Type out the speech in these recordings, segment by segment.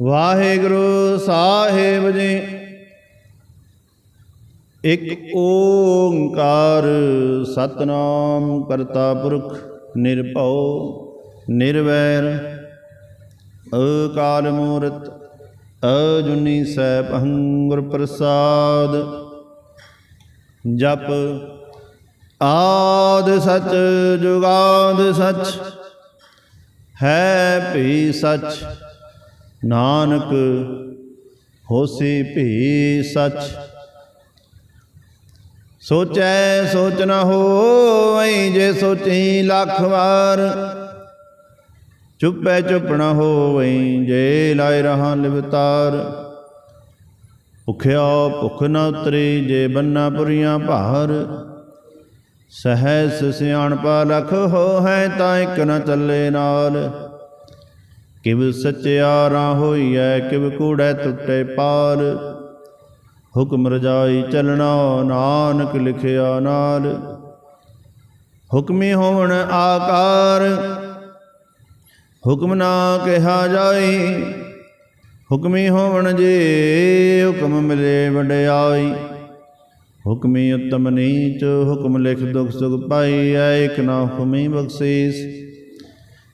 ਵਾਹਿਗੁਰੂ ਸਾਹਿਬ ਜੀ। ਇੱਕ ਓੰਕਾਰ ਸਤਨਾਮ ਕਰਤਾ ਪੁਰਖ ਨਿਰਭਉ, ਨਿਰਵੈਰ, ਅਕਾਲ ਮੂਰਤ, ਅਜੁਨੀ ਸੈਭੰ ਗੁਰ ਪ੍ਰਸਾਦ, ਜਪ ਆਦ ਸਚ, ਜੁਗਾਦ ਸਚ, ਹੈ ਭੀ ਸਚ। ਨਾਨਕ ਹੋਸੀ ਭੀ ਸਚ। ਸੋਚੈ ਸੋਚ ਨ ਹੋਵਈ ਜੇ ਸੋਚੀ ਲੱਖ ਵਾਰ। ਚੁੱਪੈ ਚੁੱਪ ਨ ਹੋਵਈ ਜੇ ਲਾਇ ਰਹਾ ਲਿਵਤਾਰ ਭੁਖਿਆ ਭੁਖ ਨ ਉਤਰੀ ਜੇ ਬੰਨਾ ਪੁਰੀਆਂ ਭਾਰ। ਸਹਿਸ ਸਿਆਣਪਾ ਲਖ ਹੋ ਹੈ ਤਾਂ ਇੱਕ ਨ ਚੱਲੇ ਨਾਲ। ਕਿਵ ਸਚਿਆਰਾ ਹੋਈਐ, ਕਿਵ ਕੂੜੈ ਟੁੱਟੇ ਪਾਲ। ਹੁਕਮ ਰਜਾਈ ਚਲਣਾ ਨਾਨਕ ਲਿਖਿਆ ਨਾਲ। ਹੁਕਮੀ ਹੋਵਣ ਆਕਾਰ, ਹੁਕਮ ਨਾ ਕਿਹਾ ਜਾਈ। ਹੁਕਮੀ ਹੋਵਣ ਜੇ ਹੁਕਮ ਮਿਲੇ ਵਡਿਆਈ। ਹੁਕਮੀ ਉਤਮ ਨੀਚ, ਹੁਕਮ ਲਿਖ ਦੁਖ ਸੁਖ ਪਾਈ ਐ ਇਕ ਨਾ ਹੁਕਮੀ ਬਖਸ਼ੀਸ।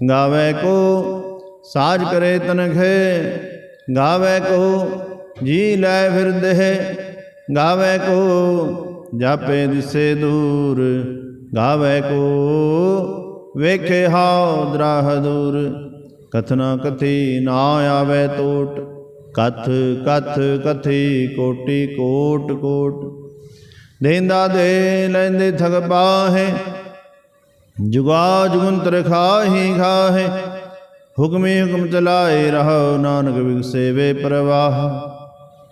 ਗਾਵੇ ਕੋ ਸਾਜ ਕਰੇ ਤਨਖੇ, ਗਾਵੇ ਕੋ ਜੀ ਲੈ ਫਿਰਦੇ ਗਾਵੇ ਕੋ ਜਾਪੇ ਦਿਸੇ ਦੂਰ, ਗਾਵੇ ਕੋ ਵੇਖੇ ਹਾਉ ਦਰਾਹ ਦੂਰ ਕਥਨਾ ਕਥੀ ਨਾ ਆਵੇ ਟੋਟ ਕਥ ਕਥ ਕਥੀ ਕੋਟੀ ਕੋਟ ਕੋਟ, ਦੇਂਦਾ ਦੇ ਲੈਂਦੇ ਥਗ ਬਾਹੇ ਜੁਗਾ ਜੁਗੰਤਰ ਖਾਹੀ ਖਾਹੇ, ਹੁਕਮੇ ਹੁਕਮ ਚਲਾਏ ਰਹੋ ਨਾਨਕ ਵਿਗਸੇ ਵੇ ਪ੍ਰਵਾਹ।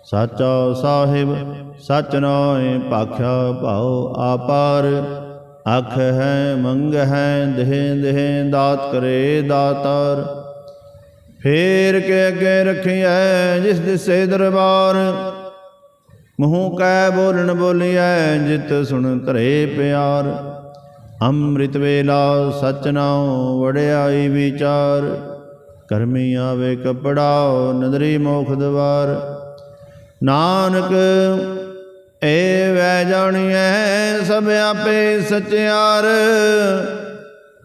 ਸਾਚਾ ਸਾਹਿਬ, ਸਚ ਨਾਏ ਭਾਖਿਆ ਭਾਉ ਆਪਾਰ। ਅਖ ਹੈ, ਮੰਗ ਹੈ, ਦੇਹ ਦੇਹ ਦਾਤ ਕਰੇ ਦਾਤਾਰ। ਫੇਰ ਕੇ ਅੱਗੇ ਰਖਿਐ ਜਿਸ ਦਿਸੇ ਦਰਬਾਰ। ਮੂੰਹ ਕੈ ਬੋਲਣ ਬੋਲੀਐ ਜਿਤ ਸੁਣ ਧਰੇ ਪਿਆਰ। ਅੰਮ੍ਰਿਤ ਵੇਲਾ ਸਚ ਨਾਉ ਵੜਿਆਈ ਵਿਚਾਰ, ਕਰਮੀ ਆਵੇ ਕਪੜਾ ਨਦਰੀ ਮੋਖ ਦਵਾਰ। ਨਾਨਕ, ਏ ਵੈ ਜਾਣੀਐ ਸਭ ਆਪੇ ਸਚਿਆਰ,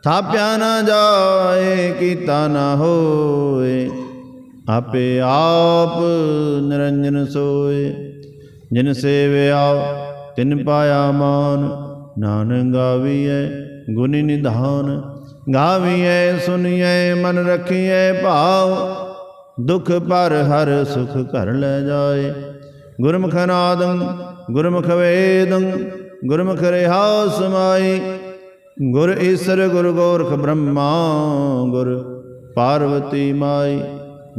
ਥਾਪਿਆ ਨਾ ਜਾਏ, ਕੀਤਾ ਨਾ ਹੋਏ, ਆਪੇ ਆਪ ਨਿਰੰਜਨ ਸੋਏ। ਜਿਨ ਸੇਵਿਆ, ਤਿਨ ਪਾਇਆ ਮਾਨ ਨਾਨਕ ਗਾਵੀਐ, ਗੁਣੀ ਨਿਧਾਨ। ਗਾਵੀਐ ਸੁਣੀਐ ਮਨ ਰਖੀਐ, ਭਾਵ। ਦੁਖ ਪਰ ਹਰ ਸੁਖ ਘਰ ਲੈ ਜਾਏ। ਗੁਰਮੁਖ ਨਾਦੰ, ਗੁਰਮੁਖ ਵੇਦੰ, ਗੁਰਮੁਖ ਰਹਾ ਸਮਾਈ ਗੁਰ ਈਸਰ, ਗੁਰ ਗੋਰਖ ਬ੍ਰਹਮਾ, ਗੁਰ ਪਾਰਵਤੀ ਮਾਈ।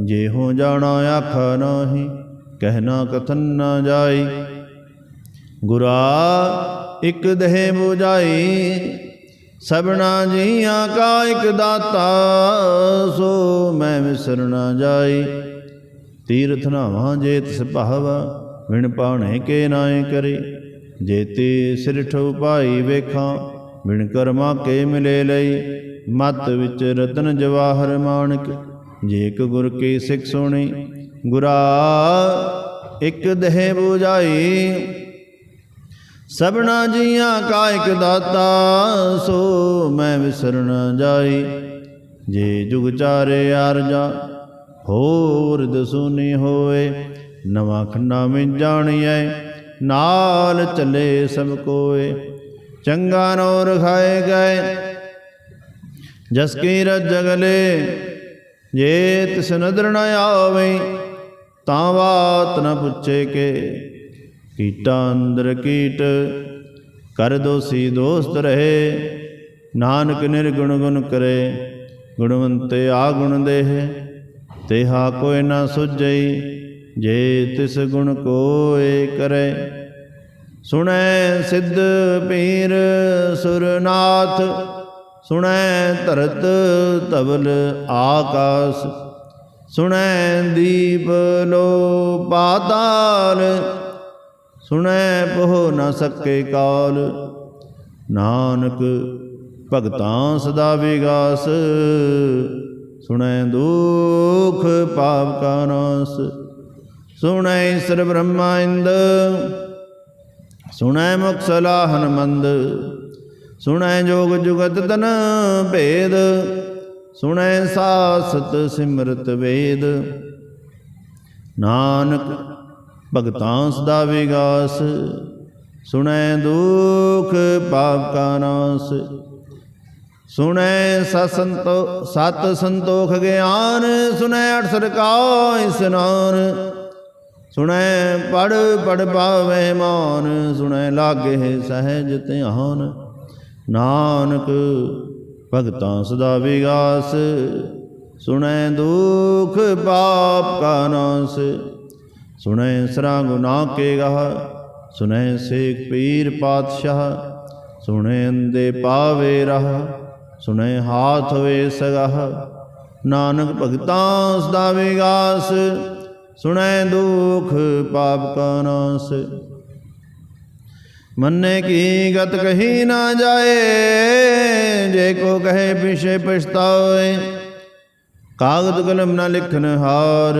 ਜੇ ਹੋ ਜਾਣਾ ਆਖਾ ਨਾਹੀ ਕਹਿਣਾ ਕਥਨ ਨਾ ਜਾਈ। ਗੁਰਾ ਇਕ ਦੇਹ 부ਜਾਈ ਸਭਨਾ ਜੀਆਂ ਕਾ ਇਕ ਦਾਤਾ, ਸੋ ਮੈਂ ਵਿਸਰਣਾ ਜਾਈ। ਤੀਰਥ ਨਾਵਾਂ ਜੇ ਤਿਸ ਭਾਵਾ, ਵਿਣ ਪਾਣੇ ਕੇ ਨਾਏ ਕਰੇ। ਜੇਤੇ ਸਿਰ ਠਉ ਪਾਈ ਵੇਖਾਂ, ਵਿਣ ਕਰਮਾ ਕੇ ਮਿਲੇ ਲਈ। ਮਤ ਵਿੱਚ ਰਤਨ ਜਵਾਹਰ ਮਾਣਕ ਜੇਕ ਗੁਰ ਕੀ ਸਿੱਖ ਸੁਣੀ। ਗੁਰਾ, ਇੱਕ ਦੇਹ 부ਜਾਈ ਸਭਨਾ ਜੀਆਂ ਕਾ ਇਕ ਦਾਤਾ, ਸੋ ਮੈਂ ਵਿਸਰਨ ਜਾਈ। ਜੇ ਜੁਗ ਚਾਰੇ ਅਰਜਾ ਹੋਰ ਦਸੂਨੀ ਹੋਏ। ਨਵਾਂ ਖੰਡਾ ਵਿੱਚ ਜਾਣੀਐ, ਨਾਲ ਚੱਲੇ ਸਭ ਕੋਏ। ਚੰਗਾ ਨੋ ਰਖਾਏ ਗਏ, ਜਸ ਕੀ ਰਜ ਜਗਲੇ ਜੇ ਤਿਸ ਨਦਰ ਨ ਆਵੇ, ਤਾਂ ਬਾਤ ਨ ਪੁੱਛੇ ਕੇ। ਕੀਟਾ ਅੰਦਰ ਕੀਟ, ਕਰ ਦੋਸੀ ਦੋਸਤ ਰਹੇ, ਨਾਨਕ ਨਿਰਗੁਣ ਗੁਣ ਕਰੇ, ਗੁਣਵੰਤੇ ਆ ਗੁਣ ਦੇਹ, ਤੇਹਾ ਕੋਈ ਨਾ ਸੁਝਈ, ਜੇ ਤਿਸ ਗੁਣ ਕੋਏ ਕਰੇ। ਸੁਣੈ ਸਿੱਧ ਪੀਰ ਸੁਰਨਾਥ, ਸੁਣੈ ਧਰਤ ਧਵਲ ਆਕਾਸ, ਸੁਣੈ ਦੀਪ ਲੋ ਪਾਤਾਲ ਸੁਣੈ ਪਹੁ ਨ ਸਕੇ ਕਾਲ। ਨਾਨਕ ਭਗਤਾਂ ਸਦਾ ਵਿਗਾਸ। ਸੁਣੈ ਦੁਖ ਪਾਪ ਕਾ ਨਾਸ। ਸੁਣੈ ਈਸਰ ਬ੍ਰਹਮਾ ਇੰਦ। ਸੁਣੈ ਮੁਖ ਸਲਾਹਨ ਮੰਦ। ਸੁਣੈ ਜੋਗ ਜੁਗਤ ਤਨ ਭੇਦ। ਸੁਣੈ ਸਾਸਤ ਸਿਮਰਤ ਵੇਦ। ਨਾਨਕ ਭਗਤਾਂ ਸਦਾ ਵਿਗਾਸ, ਸੁਣੈ ਦੁਖ ਪਾਪ ਕਾ ਨਾਸ। ਸੁਣੈ ਸਤਸੰਤੋ ਸਤ ਸੰਤੋਖ ਗਿਆਨ, ਸੁਣੈ ਅਠਸਰ ਕਾ ਇਸਨਾਨ। ਸੁਣੈ ਪੜ ਪੜ ਪਾਵੇ ਮਾਨ, ਸੁਣੈ ਲਾਗੇ ਸਹਿਜ ਧਿਆਨ। ਨਾਨਕ, ਭਗਤਾਂ ਸਦਾ ਵਿਗਾਸ, ਸੁਣੈ ਦੁਖ ਪਾਪ ਕਾ ਨਾਸ। ਸੁਣੈ ਸਰਾ ਗੁਨਾਹ ਕੇ ਗਾਹ, ਸੁਣੈ ਸੇਖ ਪੀਰ ਪਾਤਸ਼ਾਹ, ਸੁਣੈ ਅੰਦੇ ਪਾਵੇ ਰਹ, ਸੁਣੈ ਹਾਥ ਵੇ ਸਗਹ। ਨਾਨਕ ਭਗਤਾਂ ਸਦਾ ਵਿਗਾਸ, ਸੁਣੈ ਦੁਖ ਪਾਪ ਕਾ ਨਾਸ। ਮੰਨੇ ਕੀ ਗਤ ਕਹੀ ਨਾ ਜਾਏ, ਜੇ ਕੋ ਕਹੇ ਪਿਛੇ ਪਛਤਾਏ ਕਾਗਦ ਕਲਮ ਨਾ ਲਿਖਨ ਹਾਰ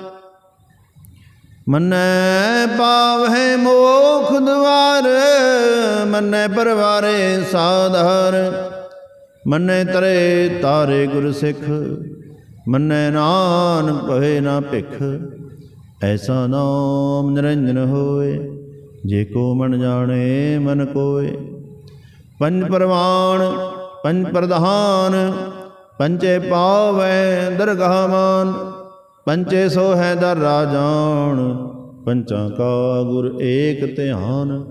ਮੰਨੈ ਪਾਵਹਿ ਮੋਖ ਦਵਾਰ, ਮੰਨੈ ਪਰਵਾਰੇ ਸਾਧਾਰ। ਮੰਨੈ ਤਰੇ ਤਾਰੇ ਗੁਰ ਸਿੱਖ, ਮੰਨੈ ਨਾਨਕ ਕਹੇ ਨਾ ਭਿਖ। ਐਸਾ ਨਾਮ ਨਿਰੰਜਨ ਹੋਏ, ਜੇ ਕੋ ਮਨ ਜਾਣੇ ਮਨ ਕੋਏ। ਪੰਜ ਪਰਵਾਨ ਪੰਜ ਪ੍ਰਧਾਨ ਪੰਚੇ ਪਾਵੈ ਦਰਗਾਹ ਮਾਨ। ਪੰਚੇ ਸੋ ਹੈ ਦਰ ਰਾਜਾਨ ਪੰਚਾਂ ਕਾ ਗੁਰ ਏਕ ਧਿਆਨ,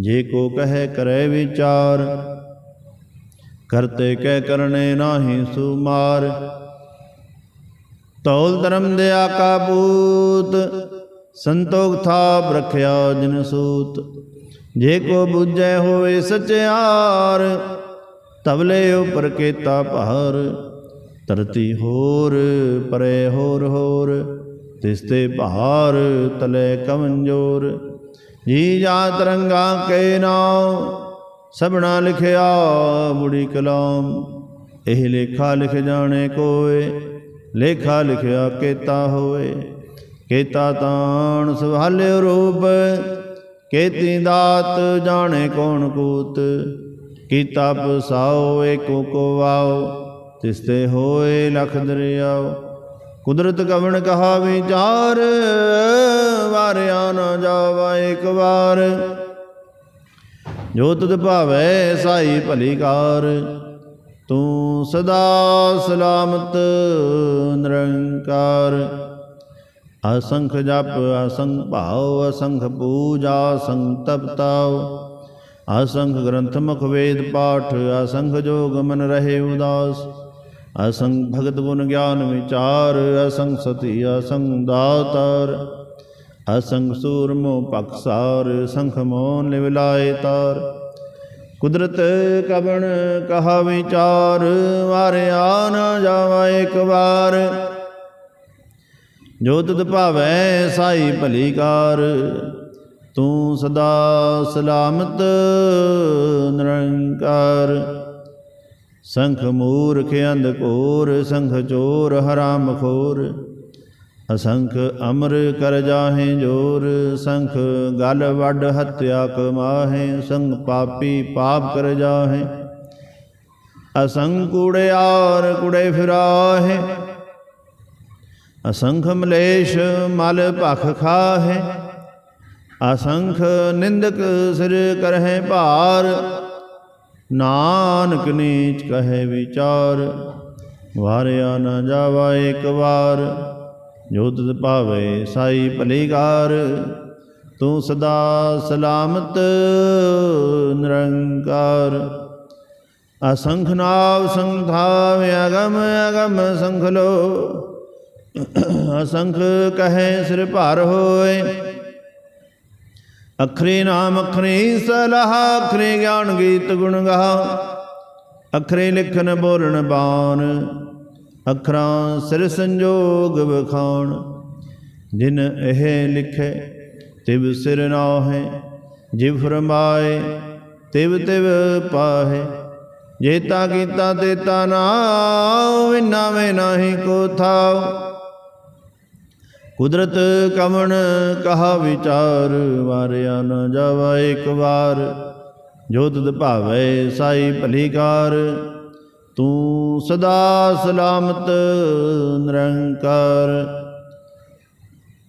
ਜੇ ਕੋ ਕਹੈ ਕਰੈ ਵਿਚਾਰ ਕਰਤੇ ਕਹਿ ਕਰਨੇ ਨਾਹੀ ਸੁਮਾਰ। ਤੌਲ ਧਰਮ ਦੇ ਕਾ ਪੂਤ, ਸੰਤੋਖ ਥਾਪ ਰਖਿਆ ਜਿਨ ਸੂਤ। ਜੇ ਕੋ ਬੁਝੈ ਹੋਵੇ ਸਚਿਆਰ ਤਬਲੇ ਉਪਰ ਕੇਤਾ ਭਾਰ। ਧਰਤੀ ਹੋਰ, ਪਰੇ ਹੋਰ ਹੋਰ, ਤਿਸ ਤੇ ਭਾਰ ਤਲੇ ਕਮੰਜੋਰ। ਜੀ ਜਾ ਤਰੰਗਾ ਕੇ ਨਾਮ ਸਭਨਾ ਲਿਖਿਆ ਬੁੜੀ ਕਲਾਮ। ਇਹ ਲੇਖਾ ਲਿਖ ਜਾਣੇ ਕੋਏ, ਲੇਖਾ ਲਿਖਿਆ ਕੇਤਾ ਹੋਏ। ਕੇਤਾ ਤਾਣ ਸੁਹਾਲਿਓ ਰੂਪ, ਕੇਤੀ ਦਾਤ ਜਾਣੇ ਕੌਣ ਕੂਤ। ਕੀਤਾ ਪਸਾਓ ਏਕੋ ਕੋ ਵਾਓ ਤਿਸ ਤੇ ਹੋਏ ਲਖ ਦਰਿਆਓ, ਕੁਦਰਤ ਕਵਣ ਕਹਾ ਵਿਚਾਰ ਵਾਰਿਆ ਨਾ ਜਾਵਾ ਇੱਕ ਵਾਰ। ਜੋ ਤੁਧ ਭਾਵੈ ਸਾਈ ਭਲੀ ਕਾਰ, ਤੂੰ ਸਦਾ ਸਲਾਮਤ ਨਿਰੰਕਾਰ। ਅਸੰਖ ਜਪ, ਅਸੰਖ ਭਾਵ ਅਸੰਖ ਪੂਜਾ, ਅਸੰਖ ਤਪਤਾਉ। ਅਸੰਖ ਗ੍ਰੰਥ ਮੁਖ ਵੇਦ ਪਾਠ, ਅਸੰਖ ਜੋਗ ਮਨ ਰਹੇ ਉਦਾਸ। ਅਸੰਗ ਭਗਤ ਗੁਣ ਗਿਆਨ ਵਿਚਾਰ, ਅਸੰਗ ਸਤੀ ਅਸੰਖ ਦਾਤਾਰ ਅਸੰਖ ਸੂਰਮੋ ਪਖਸਾਰ ਸੰਖ ਮੋਨ ਲਿਵਲਾਏ ਤਾਰ। ਕੁਦਰਤ ਕਵਣ ਕਹਾ ਵਿਚਾਰ ਵਾਰਿਆ ਨਾ ਜਾਵਾ ਇੱਕ ਵਾਰ। ਜੋ ਤੁਧ ਭਾਵੈ ਸਾਈ ਭਲੀ ਕਾਰ, ਤੂੰ ਸਦਾ ਸਲਾਮਤ ਨਿਰੰਕਾਰ। ਸੰਖ ਮੂਰਖ ਅੰਧ ਘੋਰ, ਸੰਖ ਚੋਰ ਹਰਾਮ ਖੋਰ ਅਸੰਖ ਅਮਰ ਕਰ ਜਾਹੇ ਜੋਰ, ਸੰਖ ਗਲ ਵੱਡ ਹਤਿਆ ਕਮਾਹੇ ਸੰਗ ਪਾਪੀ ਪਾਪ ਕਰ ਜਾਹੇ। ਅਸੰਖ ਕੁੜਿਆਰ ਕੂੜੇ ਫਿਰਾਹੇ, ਅਸੰਖ ਮਲੇਸ਼ ਮਲ ਭਖ ਖਾਹੇ। ਅਸੰਖ ਨਿੰਦਕ ਸਿਰ ਕਰਹਿ ਭਾਰ ਨਾਨਕ ਨੀਚ ਕਹੇ ਵਿਚਾਰ, ਵਾਰਿਆ ਨਾ ਜਾਵਾ ਇੱਕ ਵਾਰ, ਜੋ ਤੁਧ ਭਾਵੇ ਸਾਈ ਭਲੀਕਾਰ, ਤੂੰ ਸਦਾ ਸਲਾਮਤ ਨਿਰੰਕਾਰ। ਅਸੰਖ ਨਾਵ ਸੰਖਾਵ ਅਗਮ ਅਗਮ ਸੰਖ ਲੋ, ਅਸੰਖ ਕਹੇ ਸਿਰ ਭਾਰ ਹੋਏ ਅਖਰੇ ਨਾਮ, ਅਖਰੇ ਸਲਾਹ, ਅਖਰੇ ਗਿਆਨ ਗੀਤ ਗੁਣ ਗਾ ਅਖਰੇ ਲਿਖਨ ਬੋਲਣ ਬਾਣ, ਅਖਰਾਂ ਸਿਰ ਸੰਜੋਗ ਬਖਾਣ ਜਿਨ ਇਹ ਲਿਖੇ, ਤਿਵ ਸਿਰ ਨਾਹੇ, ਜਿਵ ਫਰਮਾਏ, ਤਿਵ ਤਿਵ ਪਾਹੇ। ਜੇਤਾ ਕੀਤਾ ਤੇਤਾ ਨਾ ਵਿਨਾ ਵੇ ਨਾਹੀ ਕੋ ਥਾਉ। ਕੁਦਰਤ ਕਵਣ ਕਹਾ ਵਿਚਾਰ, ਵਾਰਿਆ ਨ ਜਾਵਾ ਇੱਕ ਵਾਰ। ਜੋ ਤੁਧ ਭਾਵੇ ਸਾਈ ਭਲੀਕਾਰ ਤੂੰ ਸਦਾ ਸਲਾਮਤ ਨਿਰੰਕਾਰ।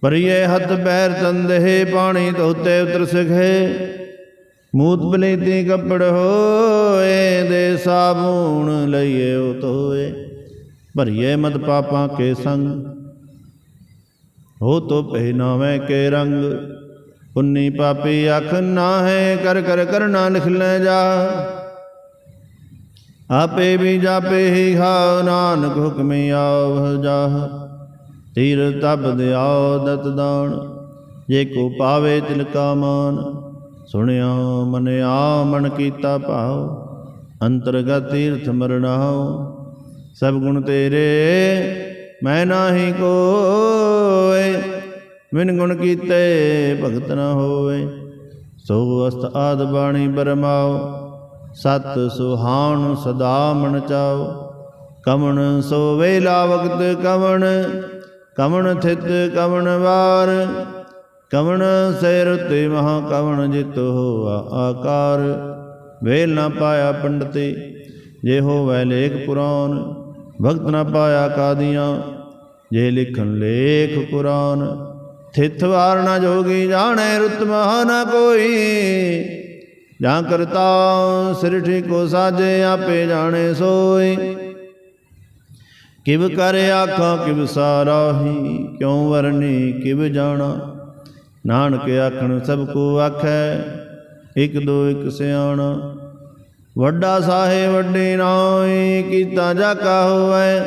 ਪਰਿਏ ਹੱਥ ਪੈਰ ਤੰਦੇ ਪਾਣੀ ਧੋਤੇ ਉਤਰ ਸਖੇ। ਮੂਤ ਬਲੇਤੀ ਕੱਪੜ ਹੋਏ, ਦੇ ਸਾਬੂਣ ਲਈਏ ਉਹ ਧੋਏ ਭਰੀਏ ਮਤ ਪਾਪਾਂ ਕੇ ਸੰਗ ਹੋ ਤੋ ਪਹਿਨਾਵੇਂ ਕੇ ਰੰਗ। ਪੁੰਨੀ ਪਾਪੀ ਅਖ ਨਾ ਹੈ ਕਰ ਕਰ ਕਰਨਾ ਲਿਖ ਲੈ ਜਾ। ਆਪੇ ਵੀ ਜਾਪੇ ਹੀ ਖਾਉ ਨਾਨਕ ਹੁਕਮੀ ਆਵ ਜਾਹ ਤੀਰ ਤਬ ਦਿਆਉ ਦਤ ਦਾਣ ਜੇ ਕੋ ਪਾਵੇ ਤਿਲ ਕਾ ਮਾਨ। ਸੁਣਿਆ ਮਨ ਆ ਮਨ ਕੀਤਾ ਭਾਉ, ਅੰਤਰਗਤ ਤੀਰਥ ਮਰਣਾਉ ਸਭ ਗੁਣ ਤੇਰੇ ਮੈਂ ਨਾਹੀ ਕੋਏ ਵਿਨ ਗੁਣ ਕੀਤੇ ਭਗਤ ਨਾ ਹੋਏ ਸੋ ਅਸਤ ਆਦ ਬਾਣੀ ਬਰਮਾਓ, ਸਤ ਸੁਹਾਣ ਸਦਾ ਮਨ ਚਾਓ। ਕਵਣ ਸੋ ਵੇਲਾ ਵਕਤ ਕਵਣ ਕਵਣ ਥਿਤ ਕਵਣ ਵਾਰ। ਕਵਣ ਸਿਰ ਤੇ ਮਹਾ ਕਵਣ ਜਿਤ ਹੋਆ ਆਕਾਰ। ਵੇਲ ਨਾ ਪਾਇਆ ਪੰਡਤੇ, ਜੇ ਹੋਵੈ ਲੇਖ ਪੁਰਾਨ ਭਗਤ ਨਾ ਪਾਇਆ ਕਾਦੀਆਂ, ਜੇ ਲਿਖਣ ਲੇਖ ਕੁਰਾਨ ਥਿਤ ਵਾਰ ਨਾ ਜੋਗੀ ਜਾਣੇ ਰੁਤ ਮਹਾ ਨਾ ਕੋਈ। ਜਾਂ ਕਰਤਾ ਸਿਰ ਕੋ ਸਾਜੇ, ਆਪੇ ਜਾਣੇ ਸੋਈ। ਕਿਵ ਕਰ ਆਖਾਂ, ਕਿਵ ਸਾਰਾਹੀ ਕਿਉ ਵਰਨੀ, ਕਿਵ ਜਾਣਾ। ਨਾਨਕ ਆਖਣ ਸਭ ਕੋ ਆਖੈ, ਇਕ ਦੋ ਇਕ ਸਿਆਣਾ। ਵੱਡਾ ਸਾਹੇ ਵੱਡੇ ਨਾਈ, ਕੀਤਾ ਜਾਕਾ ਹੋਵੇ।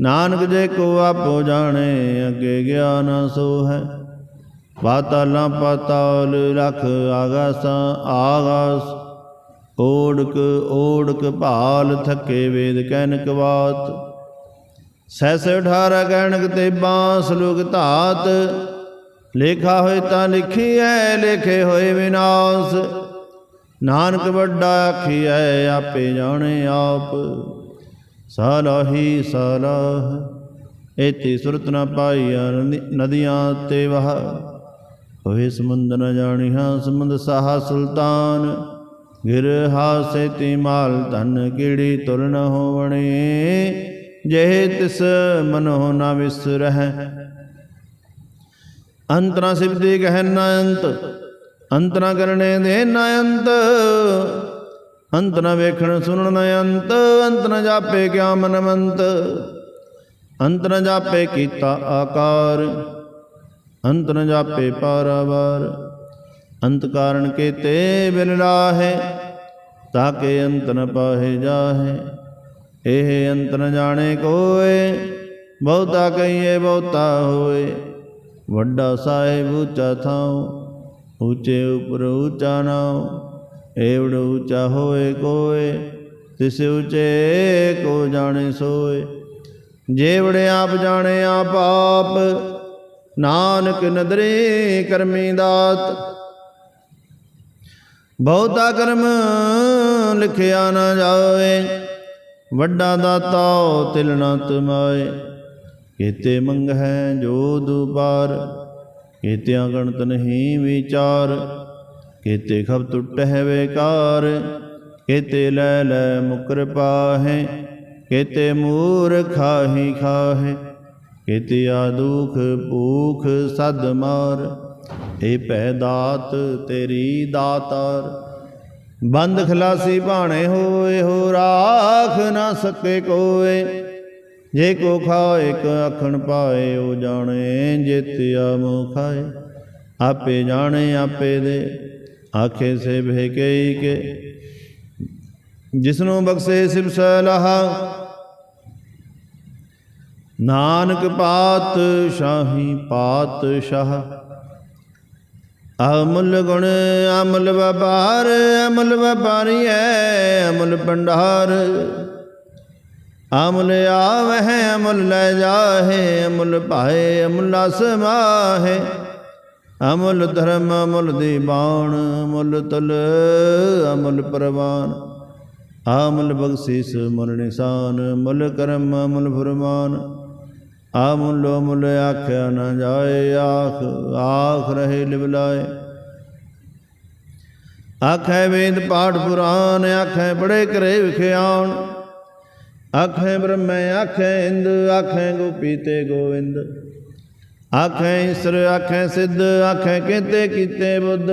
ਨਾਨਕ ਜੇ ਕੋ ਆਪੋ ਜਾਣੇ, ਅੱਗੇ ਗਿਆਨ ਸੋ ਹੈ ਪਾਤਾਲਾਂ ਪਾਤਾਲ ਰਖ ਆਗਾਸਾਂ, ਆਗਾਸ। ਓੜਕ ਓੜਕ ਭਾਲ ਥੱਕੇ ਵੇਦ ਕਹਿਨਕ ਬਾਤ ਸੈਸ 18 ਕਹਿਣਕ ਤੇ ਬਾਂਸ ਲੋਕ ਧਾਤ। ਲੇਖਾ ਹੋਏ ਤਾਂ ਲਿਖੀ ਐ, ਲੇਖੇ ਹੋਏ ਵਿਨਾਸ਼। ਨਾਨਕ ਵੱਡਾ ਆਖੀਐ, ਆਪੇ ਜਾਣੇ ਆਪ। ਸਾਲਾਹੀ ਸਾਲਾਹ ਏਤੀ ਸੁਰਤ ਨ ਪਾਈਆ ਨਦੀਆਂ ਤੇ ਵਹ। ਹੋਏ ਸਮੁੰਦ ਨ ਜਾਣੀਆਂ, ਸਮੁੰਦ ਸਾਹਾ ਸੁਲਤਾਨ। ਗਿਰ ਹਾਸੇ ਤੀ ਮਾਲ ਧਨ ਕੀੜੀ ਤੁਰ ਨ ਹੋਵਣੇ? ਜਿਹੇ ਤਿਸ ਮਨੋ ਨ ਵਿਸਰਹਿ। ਅੰਤਰਾ ਸਿਵਦੀ ਕਹਿ ਨ ਅੰਤ। ਅੰਤ ਨਾ ਕਰਨੇ ਦੇ ਨ ਅੰਤ ਅੰਤ ਨ ਵੇਖਣ ਸੁਣਨ ਨ ਅੰਤ ਅੰਤ ਨ ਜਾਪੇ ਕਿਆ ਮਨਮੰਤ ਅੰਤ ਨਾ ਜਾਪੇ ਕੀਤਾ ਆਕਾਰ ਅੰਤ ਨਾ ਜਾਪੇ ਪਾਰਾਵਾਰ, ਅੰਤ ਕਾਰਨ ਕੇ ਕੇਤੇ ਬਿਨ ਰਾਹੇ, ਤਾਕੇ ਅੰਤ ਨ ਪਾਹੇ ਜਾਹੇ, ਇਹ ਅੰਤ ਨ ਜਾਣੇ ਕੋਏ, ਬਹੁਤਾ ਕਹੀਏ ਬਹੁਤਾ ਹੋਏ, ਵੱਡਾ ਸਾਹਿਬ ਉੱਚਾ ਥਾਉ ਉੱਚੇ ਉਪਰ ਉੱਚਾ ਨਾਉ ਏਵੜ ਉੱਚਾ ਹੋਏ ਕੋਏ, ਤਿਸ ਉੱਚੇ ਕੋ ਜਾਣੇ ਸੋਏ। ਜੇਵੜ ਆਪ ਜਾਣੇ ਆਪ ਆਪ, ਨਾਨਕ ਨਦਰੇ ਕਰਮੀ ਦਾਤ। ਬਹੁਤਾ ਕਰਮ ਲਿਖਿਆ ਨਾ ਜਾਵੇ ਵੱਡਾ ਦਾਤਾ ਤਿਲ ਨਾ ਤਮਾਏ। ਕੀਤੇ ਮੰਗ ਹੈ ਜੋ ਦੁਬਾਰ ਕੀਤਿਆਂ ਗਣਤ ਨਹੀਂ ਵਿਚਾਰ, ਕੀਤੇ ਖਬ ਟੁੱਟਹਿ ਵੇਕਾਰ, ਕੀਤੇ ਲੈ ਲੈ ਮੁਕਰ ਪਾਹੇ, ਕੀਤੇ ਮੂਰ ਖਾਹੀ ਖਾਹੇ, ਕੀਤੇ ਆ ਭੂਖ ਸਦ ਮਾਰ, ਏ ਪੈ ਦਾਤ ਤੇਰੀ ਦਾਤਾਰ। ਬੰਦ ਖਲਾਸੀ ਭਾਣੇ ਹੋਏ, ਹੋ ਰਾਖ ਨਾ ਸਕੇ ਕੋਏ ਜੇ ਕੋ ਖਾਏ ਕ ਅਖਣ ਪਾਏ, ਉਹ ਜਾਣੇ ਜਿਤਿਆ ਮੋ ਖਾਏ। ਆਪੇ ਜਾਣੇ ਆਪੇ ਦੇ, ਆਖੇ ਸੇ ਭੇ ਕਈ ਕੇ। ਜਿਸਨੂੰ ਬਖਸ਼ੇ ਸਿਵ ਸਲਾਹਾ, ਨਾਨਕ ਪਾਤ ਸ਼ਾਹੀ ਪਾਤ ਸ਼ਾਹ ਅਮੁੱਲ ਗੁਣ ਅਮਲ ਵਪਾਰ, ਅਮਲ ਵਪਾਰੀ ਹੈ ਅਮਲ ਭੰਡਾਰ। ਅਮੁੱਲ ਆਵਹਿ, ਅਮੁੱਲ ਲੈ ਜਾਹੇ, ਅਮੁੱਲ ਭਾਏ, ਅਮੁੱਲ ਸਮਾਹੇ ਅਮੁੱਲ ਧਰਮ, ਅਮੁੱਲ ਦੀਵਾਨ ਅਮੁੱਲ ਤਲ, ਅਮੁੱਲ ਪਰਵਾਨ। ਅਮੁੱਲ ਬਖਸ਼ੀਸ ਮੁੱਲ ਨਿਸ਼ਾਨ, ਮੁੱਲ ਕਰਮ ਮੁੱਲ ਫਰਮਾਨ। ਅਮੁੱਲ ਮੁੱਲ ਆਖਿਆ ਨਾ ਜਾਏ, ਆਖ ਆਖ ਰਹੇ ਲਿਵਲਾਏ ਆਖੈ ਵੇਦ ਪਾਠ ਪੁਰਾਨ, ਆਖੈ ਬੜੇ ਕਰੇ ਵਿਖਿਆਣ ਆਖੈ ਬ੍ਰਹਮੈ, ਆਖੈ ਇੰਦ, ਆਖੈ ਗੋਪੀ ਤੇ ਗੋਵਿੰਦ। ਆਖੈ ਈਸਰ, ਆਖੈ ਸਿੱਧ, ਆਖੈ ਕੀਤੇ ਕੀਤੇ ਬੁੱਧ।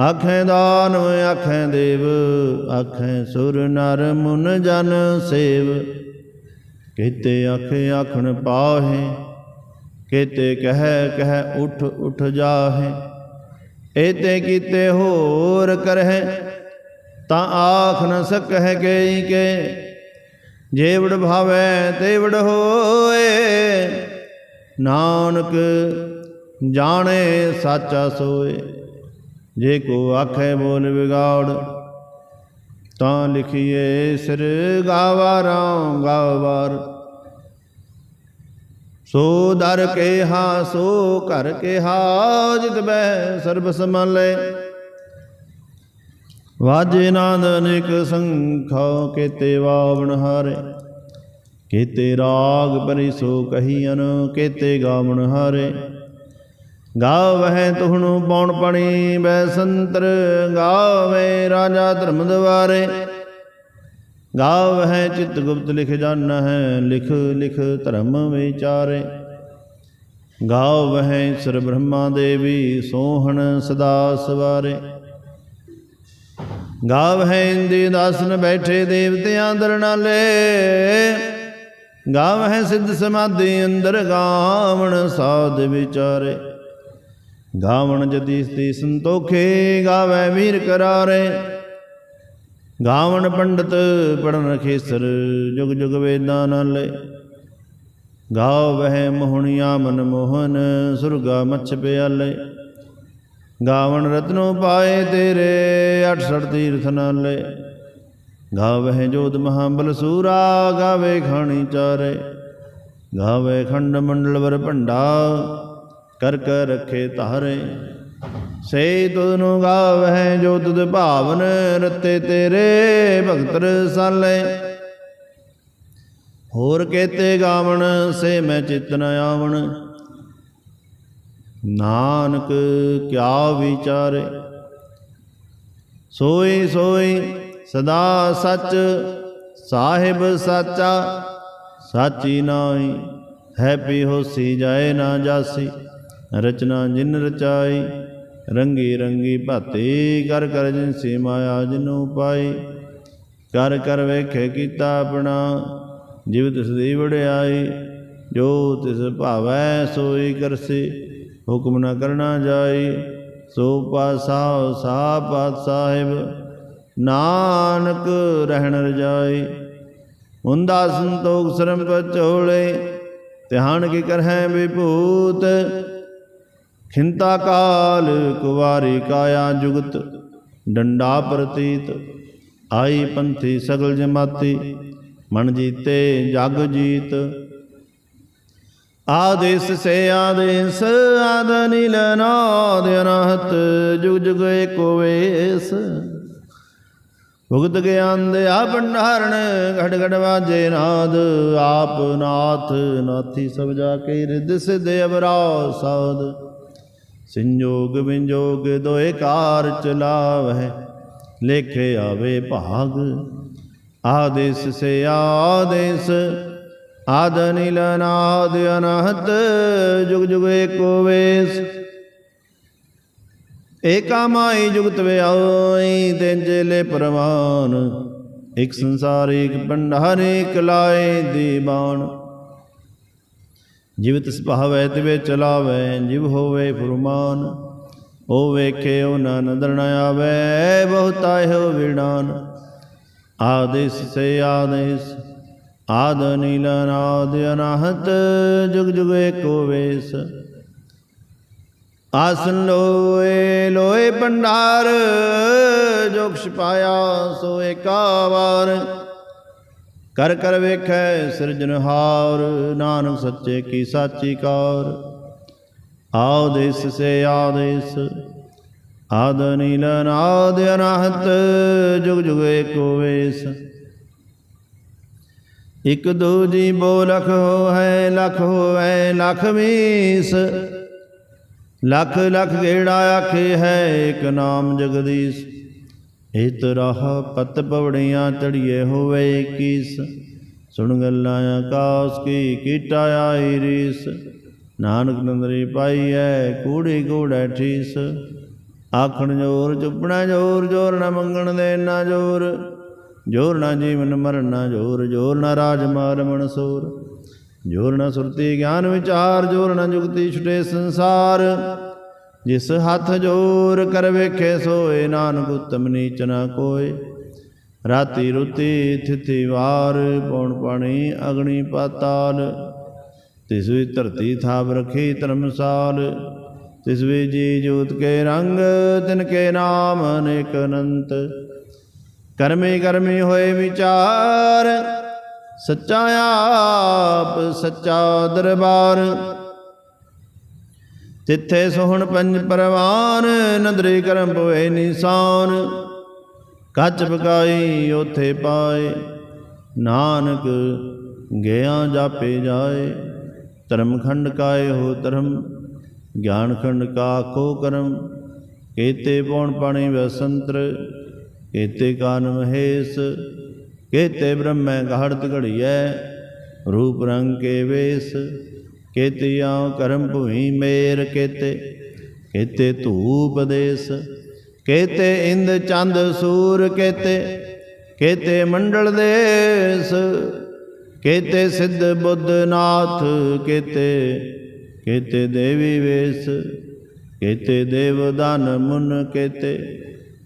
ਆਖੈ ਦਾਨਵ ਆਖੈ ਦੇਵ, ਆਖੇ ਸੁਰ ਨਰ ਮੁਨ ਜਨ ਸੇਵ। ਕੀਤੇ ਆਖੇ ਆਖਣ ਪਾਹੇ, ਕੀਤੇ ਕਹਿ ਕਹਿ ਉਠ ਉਠ ਜਾਹੇ। ਏਤੇ ਕੀਤੇ ਹੋਰ ਕਰਹਿ, ਤਾਂ ਆਖ ਨ ਸਕਹਿ ਕਈ ਕੇ। ਜੇਵੜ ਭਾਵੈ ਤੇਵੜ ਹੋਏ। ਨਾਨਕ ਜਾਣੇ ਸਾਚਾ ਸੋਏ। ਜੇ ਕੋ ਆਖੇ ਬੋਲ ਵਿਗਾੜ, ਤਾਂ ਲਿਖੀਏ ਸਿਰ ਗਾਵਾਰਾਂ ਗਾਵਾਰ। ਸੋ ਦਰ ਕੇ ਹਾ ਸੋ ਘਰ ਕੇ ਹਾ ਜਿਤ ਬੈ ਸਰਬ ਸੰਭਾਲੇ ਵਾਜੇ ਨਾਦ ਅਨੇਕ ਸੰਖਾ, ਕੇਤੇ ਵਾਵਣ ਹਾਰੇ। ਕੇਤੇ ਰਾਗ ਪਰਿ ਸੋ ਕਹੀਨ ਕੇਤੇ ਗਾਵਣ ਹਾਰੇ। ਗਾਵਹਿ ਤੁਹਣੁ ਪੌਣ ਪਣੀ ਬੈ ਸੰਤਰ ਗਾਵੇ ਰਾਜਾ ਧਰਮ ਦਵਾਰੇ ਗਾਵਹਿ ਚਿਤ ਗੁਪਤ ਲਿਖ ਜਾਣ ਹੈ ਲਿਖ ਲਿਖ ਧਰਮ ਵਿਚਾਰੇ। ਗਾਵਹਿ ਸਰ ਬ੍ਰਹਮਾ ਦੇਵੀ ਸੋਹਣ ਸਦਾ ਸਵਾਰੇ। ਗਾਵਹਿ ਇੰਦੀ ਦਾਸਨ ਬੈਠੇ ਦੇਵਤਿਆਂ ਦਰਨਾਲੇ ਗਾਵਹਿ ਸਿੱਧ ਸਮਾਧੀ ਅੰਦਰ ਗਾਵਣ ਸਾਧ ਵਿਚਾਰੇ। ਗਾਵਣ ਜਦੀ ਸਤੀ ਸੰਤੋਖੇ, ਗਾਵੇ ਵੀਰ ਕਰਾਰੇ। ਗਾਵਣ ਪੰਡਤ ਪੜਨ ਖੇਸਰ, ਜੁਗ ਜੁਗ ਵੇਦਾਂ ਨਾਲੇ। ਗਾਵਹਿ ਮੋਹਣੀਆਂ ਮਨ ਮੋਹਨ, ਸੁਰਗਾ ਮੱਛ ਪਿਆਲੇ। ਗਾਵਣ ਰਤਨੋ ਪਾਏ ਤੇਰੇ 68 ਤੀਰਥ ਨਾਲੇ। ਗਾਵਹਿ ਜੋਤ ਮਹਾਬਲ ਸੂਰਾ, ਗਾਵੇ ਖਾਣੀ ਚਾਰੇ। ਗਾਵੇ ਖੰਡ ਮੰਡਲ ਵਰ ਭੰਡਾ, ਕਰ ਕਰ ਰਖੇ ਧਾਰੇ। ਸੇ ਤੁਧਨੂੰ ਗਾਵਹਿ ਜੋ ਤੁਧ ਭਾਵਨ, ਰਤੇ ਤੇਰੇ ਭਗਤ ਰਸਾਲੇ। ਹੋਰ ਕੇਤੇ ਗਾਵਣ, ਸੇ ਮੈਂ ਚਿਤ ਨ ਆਵਣ। ਨਾਨਕ ਕਿਆ ਵਿਚਾਰੇ। ਸੋਈ ਸੋਈ ਸਦਾ ਸੱਚ, ਸਾਹਿਬ ਸਾਚਾ, ਸਾਚੀ ਨਾਈ ਹੈ ਪੀ ਹੋਸੀ ਜਾਏ ਨਾ ਜਾਸੀ, ਰਚਨਾ ਜਿਨ ਰਚਾਈ। ਰੰਗੀ ਰੰਗੀ ਭਾਤੀ, ਕਰ ਕਰ ਜਿਨਸੀ ਮਾਇਆ ਜਿਨੂ ਪਾਈ। ਕਰ ਕਰ ਵੇਖੇ ਕੀਤਾ ਆਪਣਾ, ਜਿਵ ਤਿਸ ਦੀ ਵੜਿਆਈ ਜੋ ਤਿਸ ਭਾਵੈ ਸੋਈ ਕਰਸੀ, ਹੁਕਮ ਨਾ ਕਰਨਾ ਜਾਈ। ਸੋ ਪਾਸਾ ਸਾ ਪਾਤ ਸਾਹਿਬ, ਨਾਨਕ ਰਹਿਣ ਰਜਾਈ। ਹੁੰਦਾ ਸੰਤੋਖ ਸਰਮ ਪਚੋਲੇ ਧਿਆਨ ਕੀ ਕਰਹਿ ਵਿਭੂਤ। ਖਿੰਤਾ ਕਾਲ ਕੁਵਾਰੀ ਕਾਇਆ ਜੁਗਤ, ਡੰਡਾ ਪ੍ਰਤੀਤ। ਆਈ ਪੰਥੀ ਸਗਲ ਜਮਾਤੀ, ਮਨ ਜੀਤੇ ਜਗ ਜੀਤ। ਆਦੇਸ ਸੇ ਆਦੇਸ, ਆਦ ਨੀਲ ਨਾਦ ਅਨਹਤ ਜੁਗ ਜੁਗ ਏਕੋ ਵੇਸ। ਭੁਗਤ ਗਿਆਨ ਦਿਆ ਭੰਡਾਰਨ, ਘੜ ਘੜ ਵਾਜੇ ਨਾਦ, ਆਪ ਨਾਥ ਨਾਥੀ ਸਭ ਜਾ ਕੇ ਰਿਦ ਸਿਧ ਅਵਰਾ ਸਾਧ। ਸੰਜੋਗ ਵਿੰਜੋਗ ਦੋਏ ਕਾਰ ਚਲਾਵਹਿ, ਲੇਖੇ ਆਵੇ ਭਾਗ। ਆਦੇਸ ਸੇ ਆਦੇਸ ਆਦ ਨੀਲ ਨਾਦ ਅਨਹਤ ਜੁਗ ਜੁਗ ਏਕੋ ਵੇਸ। ਏਕਾ ਮਾਈ ਜੁਗਤ ਵਿਆਈ ਤੇ ਜੇਲੇ ਪਰਵਾਨ। ਇਕ ਸੰਸਾਰ, ਇਕ ਭੰਡਾਰ ਇਕ ਲਾਏ ਦੀਵਾਨ। ਜਿਵ ਤਿਸ ਭਾਵੈ, ਤਿਵੇ ਚਲਾਵੈ, ਜਿਵ ਹੋਵੇ ਫੁਰਮਾਨ। ਉਹ ਵੇਖੇ ਉਹ ਨਾ ਨਦਰ ਨ ਆਵੈ, ਬਹੁਤਾ ਇਹੋ ਵਿੜਾਨ। ਆਦੇਸ ਸੇ ਆਦੇਸ ਆਦ ਨੀਲ ਨਾਦ ਅਨਾਹਤ, ਜੁਗ ਜੁਗ ਏਕੋ ਵੇਸ। ਆਸਨ ਲੋਏ ਲੋਏ ਭੰਡਾਰ ਜੋ ਕੁਛ ਪਾਇਆ ਸੋ ਏਕਾ ਕਰ ਕਰ ਵੇਖੈ ਸਿਰਜਨਹਾਰ ਨਾਨਕ ਸੱਚੇ ਕੀ ਸਾਚੀ ਕਾਰ। ਆਦੇਸ ਸੇ ਆਦੇਸ। ਆਦ ਨੀਲ ਨਾਦ ਅਨਾਹਤ, ਜੁਗ ਜੁਗ ਏਕੋ ਵੇਸ। ਇਕ ਦੋ ਜੀ ਬੋ ਲਖ ਹੋ ਹੈ ਲਖ ਹੋਵੈ ਲਖ ਵੀਸ ਲਖ ਲਖ ਗੇੜਾ ਆਖੇ ਹੈ, ਇਕ ਨਾਮ ਜਗਦੀਸ਼। ਇਤ ਰਾਹ ਪਤ ਪਵੜੀਆਂ ਚੜੀਏ ਹੋਵੇ ਕੀਸ ਸੁਣ ਗੱਲਾਂ ਆਕਾਸ ਕੀ ਕੀਟਾ ਆਈ ਰੀਸ। ਨਾਨਕ ਨੰਦਰੀ ਪਾਈ ਪਾਈਐ ਕੂੜੀ ਕੂੜੈ ਠੀਸ। ਆਖਣ ਜੋਰ, ਚੁੱਪਣਾ ਜੋਰ ਜੋਰ ਨਾ ਮੰਗਣ ਦੇ ਨਾ ਜੋਰ। ਜੋਰ ਨਾ ਜੀਵਨ ਮਰਨ ਨਾ ਜੋਰ ਜੋਰ ਨਾ ਰਾਜ ਮਾਰ ਮਨਸੂਰ ਜੋਰ ਨਾ ਸੁਰਤੀ ਗਿਆਨ ਵਿਚਾਰ, ਜੋਰ ਨਾ ਜੁਗਤੀ ਛੁਟੇ ਸੰਸਾਰ। ਜਿਸ ਹੱਥ ਜੋਰ ਕਰ ਵੇਖੇ ਸੋਏ, ਨਾਨਕ ਉਤਮ ਨੀਚ ਨਾ ਕੋਏ। ਰਾਤੀ ਰੁਤੀ ਥਿਤੀ ਵਾਰ, ਪੌਣ ਪਾਣੀ ਅਗਣੀ ਪਾਤਾਲ। ਤਿਸ ਵੀ ਧਰਤੀ ਥਾਪ ਰਖੀ ਧਰਮਸਾਲ। ਤਿਸ ਵੀ ਜੀ ਜੋਤ ਕੇ ਰੰਗ, ਤਿਨ ਕੇ ਨਾਮ ਅਨੇਕ ਅਨੰਤ। ਕਰਮੇ ਕਰਮੇ ਹੋਏ ਵਿਚਾਰ, ਸੱਚਾ ਆਪ, ਸੱਚਾ ਦਰਬਾਰ। ਤਿੱਥੇ ਸੋਹਣ ਪੰਜ ਪਰਵਾਨ, ਨਦਰੇ ਕਰਮ ਪਵੇ ਨਿਸ਼ਾਨ। ਕੱਚ ਪਕਾਈ ਉਥੇ ਪਾਏ, ਨਾਨਕ ਗਿਆ ਜਾਪੇ ਜਾਏ। ਧਰਮ ਖੰਡ ਕਾਏ ਹੋ ਧਰਮ, ਗਿਆਨ ਖੰਡ ਕਾ ਕੋ ਕਰਮ। ਕੇਤੇ ਪੌਣ ਪਾਣੀ ਵਸੰਤਰ ਕੇਤੇ ਕਾਨ ਮਹੇਸ਼, ਕੇਤੇ ਬ੍ਰਹਮੈ ਗਾੜਤ ਘੜੀਐ, ਰੂਪ ਰੰਗ ਕੇ ਵੇਸ ਕੇਤਿਆਂ ਕਰਮ ਭੂਈ ਮੇਰ ਕੇਤੇ ਕੇਤੇ ਧੂਪ ਦੇਸ, ਕੇਤੇ ਇੰਦ ਚੰਦ ਸੂਰ ਕੇਤੇ ਕੇਤੇ ਮੰਡਲ ਦੇਸ, ਕੇਤੇ ਸਿੱਧ ਬੁੱਧ ਨਾਥ ਕੇਤੇ ਕੇਤੇ ਦੇਵੀ ਵੇਸ, ਕੇਤੇ ਦੇਵ ਦਾਨ ਮੁਨ ਕੇਤੇ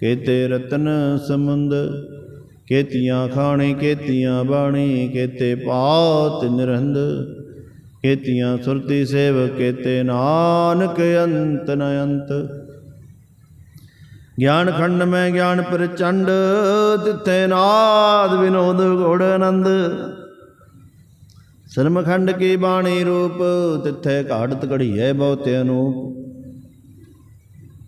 ਕੇਤੇ ਰਤਨ ਸਮੁੰਦ ਕੇਤੀਆਂ ਖਾਣੇ, ਕੇਤੀਆਂ ਬਾਣੀ, ਕੇਤੇ ਪਾਤ ਨਿਰਹੰਦ ਕੇਤੀਆਂ ਸੁਰਤੀ ਸੇਵ ਕੇਤੇ ਨਾਨਕ ਅੰਤ ਨ ਅੰਤ। ਗਿਆਨ ਖੰਡ ਮੈਂ ਗਿਆਨ ਪ੍ਰਚੰਡ, ਤਿੱਥੇ ਨਾਦ ਵਿਨੋਦ ਘੋੜ ਆਨੰਦ। ਸਰਮਖੰਡ ਕੀ ਬਾਣੀ ਰੂਪ, ਤਿੱਥੇ ਘਾੜਤ ਹੈ ਬਹੁਤੇ ਅਨੂਪ।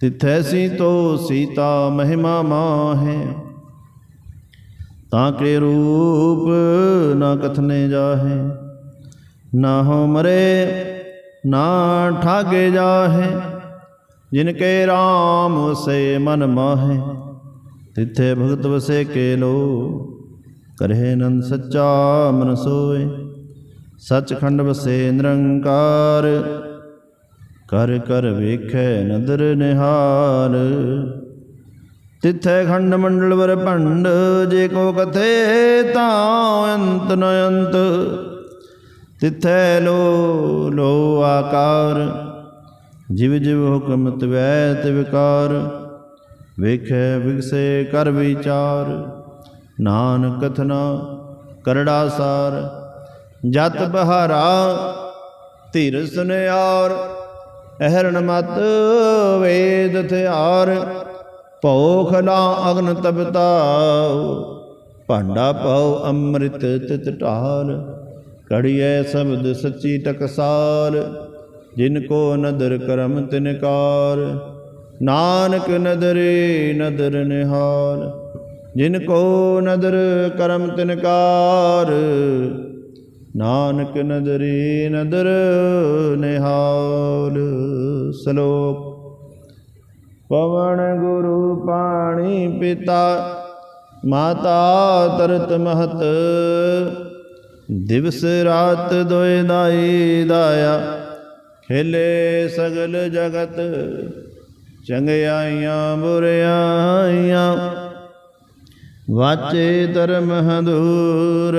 ਤਿੱਥੈ ਸੀਤੋ ਸੀਤਾ ਮਹਿਮਾ ਮਾਹੇ। ਤਾਂ ਕੇ ਰੂਪ ਨਾ ਕਥਨੇ ਜਾਹੇ ਨਾ ਹੋ ਮਰੇ ਨਾ ਠਾਗੇ ਜਾਹੇ, ਜਿਨ ਕੇ RAM ਵਸੇ ਮਨ ਮਾਹੇ। ਤਿੱਥੇ ਭਗਤ ਵਸੇ ਕੇ ਲੋ, ਕਰਹਿ ਨੰਦ ਸੱਚਾ ਮਨ ਸੋਏ। ਸਚਖੰਡ ਵਸੇ ਨਿਰੰਕਾਰ ਕਰ ਕਰ ਵੇਖੈ ਨਦਰ ਨਿਹਾਰ। ਤਿਥੈ ਖੰਡ ਮੰਡਲ ਵਰ ਭੰਡ, ਜੇ ਕੋ ਕਥੇ ਤਾਂ ਅੰਤ ਨ ਅੰਤ। ਤਿੱਥੈ ਲੋ ਲੋ ਆਕਾਰ, ਜਿਵ ਜਿਵ ਹੁਕਮ ਤਵੈ ਤਿਵਕਾਰ ਵੇਖੈ ਵਿਗਸੇ ਕਰ ਵਿਚਾਰ, ਨਾਨਕ ਕਥਨਾ ਕਰੜਾ ਸਾਰ। ਜਤ ਬਹਾਰਾ ਧੀਰ ਸੁਨਿਆਰ। ਅਹਰਣ ਮਤ ਵੇਦ ਥਿਆਰ ਭਉ ਖਲਾ ਅਗਨ ਤਪਤਾ ਭਾਂਡਾ ਪਾਉ ਅੰਮ੍ਰਿਤ ਤਿਤ ਢਾਲ ਕੜੀਐ ਸ਼ਬਦ ਸੱਚੀ ਟਕਸਾਲ। ਜਿਨ ਕੋ ਨਦਰ ਕਰਮ ਤਿਨਕਾਰ ਨਾਨਕ ਨਦਰੇ ਨਦਰ ਨਿਹਾਲ। ਜਿਨ ਕੋ ਨਦਰ ਕਰਮ ਤਿਨਕਾਰ ਨਾਨਕ ਨਦਰੇ ਨਦਰ ਨਿਹਾਲ ਸ਼ਲੋਕ। ਪਵਨ ਗੁਰੂ ਪਾਣੀ ਪਿਤਾ, ਮਾਤਾ ਤਰਤ ਮਹਤ। ਦਿਵਸ ਰਾਤ ਦੋਇ ਦਾਈ ਦਾਇਆ ਖੇਲੇ ਸਗਲ ਜਗਤ। ਚੰਗਿਆਈਆਂ ਬੁਰਿਆਈਆਂ, ਵਾਚੇ ਧਰਮ ਹਦੂਰ।